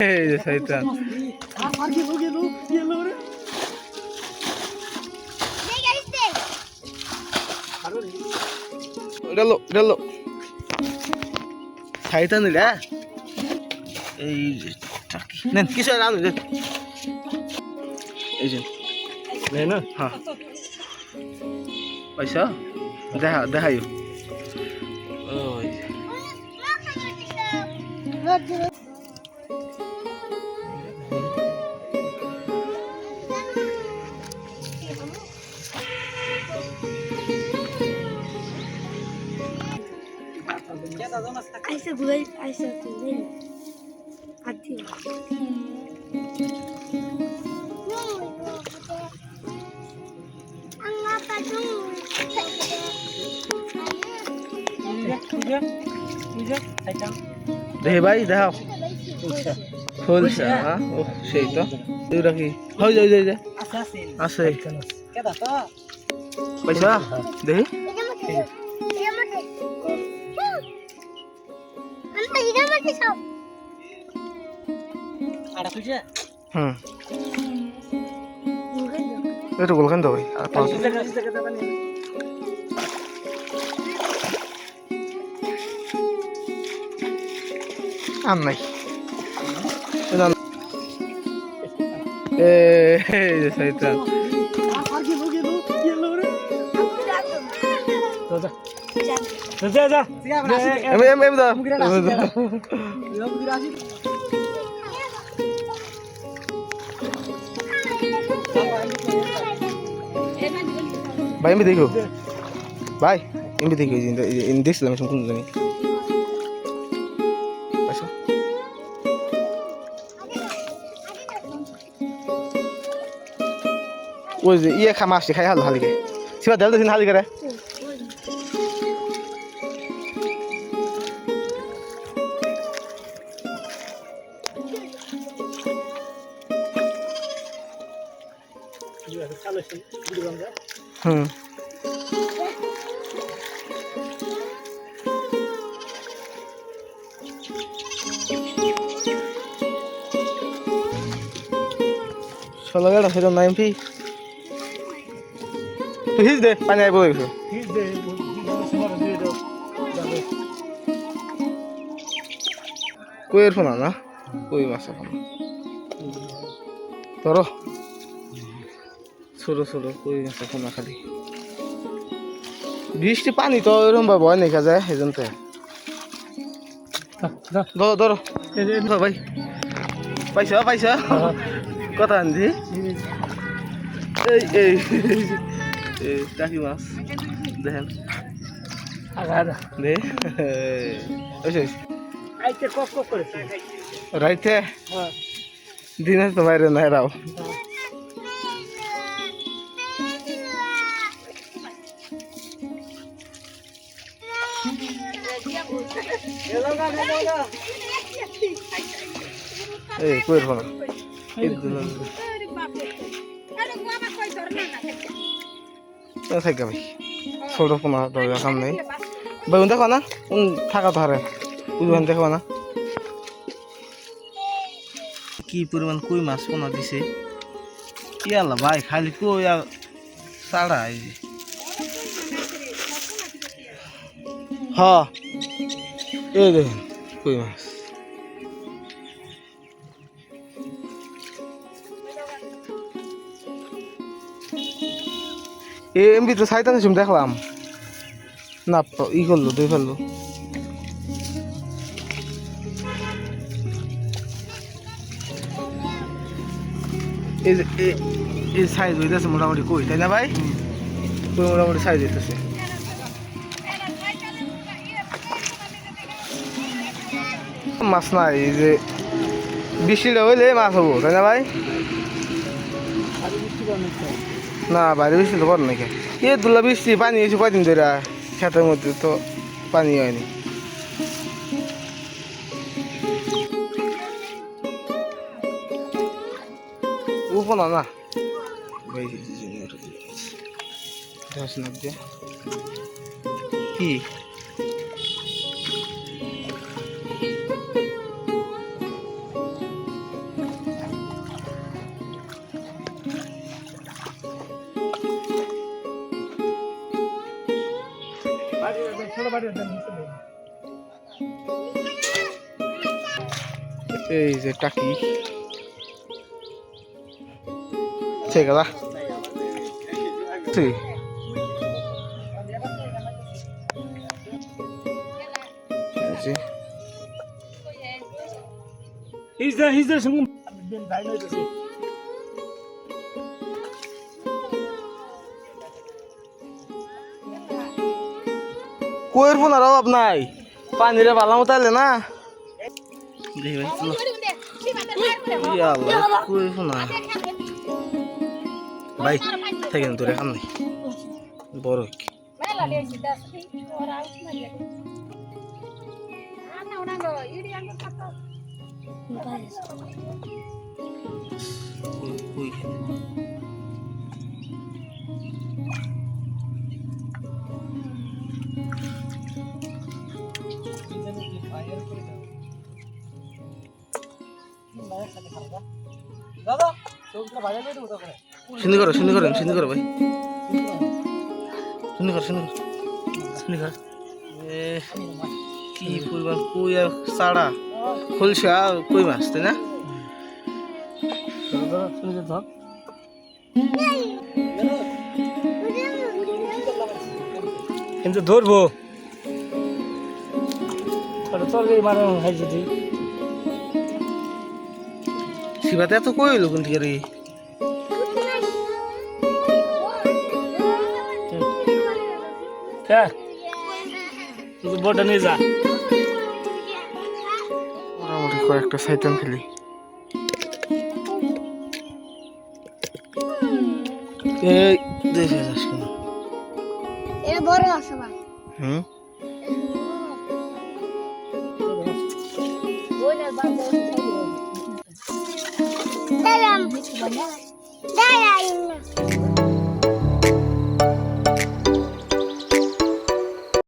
এই যে শয়তান গেল গেল শয়তান রে এই যে টাকি নেন কিছু আর যে এই যে নে না হ্যাঁ পয়সা দেখা দেখাই ওই burayı Ayşe değil mi? Hadi. দেখে ভাই দেখাও। ফুলছে হ্যাঁ? ও সেই তো। এগুলো কি? হয়ে যায় যায় যায়। আছে পয়সা দেখি হুম। একটু গোলখান দাও ভাই আর পাঁচ আর নাই। এ এমনি এমনি ভাই এমনি দেখো। ভাই এমনি দেখো দেখছিলাম এসব কোন জানি। ওই যে ইয়ে খা মাছটি খাই হাল হালিকে সিবা দেল দিন হালিকে রে। হুম। চলো গেল সেরকম নাইম ফি। তুই হিজ দে, পানি আইব গেছো কইয়ের ফোনা না কই মাছ এখন ধরো। ছোট ছোট কই মাছ ফোনা খালি। বৃষ্টি পানি তো এরকম ভাবে ভয় দেখা যায় এই জন্য ধরো ধরো। ভাই। পাইছা পাইছা? কথা আনছি। এই এই টাকি মাছ। দেখেন। রাইতে? দিনে তো বাইরে নাই রাও। এই এই দুজন। থাকা ভাই ছোট ফোনা কাম নেই ভাই দেখো না? থাকা তো হারে। দেখো না? কি পরিমাণ কই মাছ পোনা দিছে? কি আল্লাহ ভাই খালি কই আর সাড়া এই যে। হ। এই দেখেন। কই মাছ এ এমবি তো সাইতানে শুম দেখলাম। না ই করল দুই ফেলল। এই সাইজ হইতেছে মোটামুটি কই তাই না ভাই? কই মোটামুটি সাইজ হইতেছে? মাছ নাই যে বৃষ্টিটা হইলে মাছ হব, তাই না ভাই? না বাইরে বৃষ্টি তো কর নাকি এ দুলা বৃষ্টি, পানি এসে কয়দিন ধরে খেতের মধ্যে তো পানি হয়নি। উপনা না কি? এই যে টাকি। ঠিক আছে। ঠিক এই যে হিজা হিজা সঙ্গে কুয়ের ফোনার অভাব নাই। পানিরে ভালো মতো না। ভাই থাকেন তোরে নাই। বড় শুনি করো শুনি করো শুনি করো ভাই। শুনি কর কর শুনি কর। কি পরিমাণ কুই আর সাড়া। খুলছা কই মাছ, তাই না? ধর কিন্তু ধরবো। চল মারা খাইছি তুই শিবাতে এত কই হইল কোন থেকে রে? হ্যাঁ বড়টা নিয়ে যা। মোটামুটি কয়েকটা সাইতাম ফেলি এই দেখে যাস কেন? এটা বড় আছে ভাই হুম? 我的当然了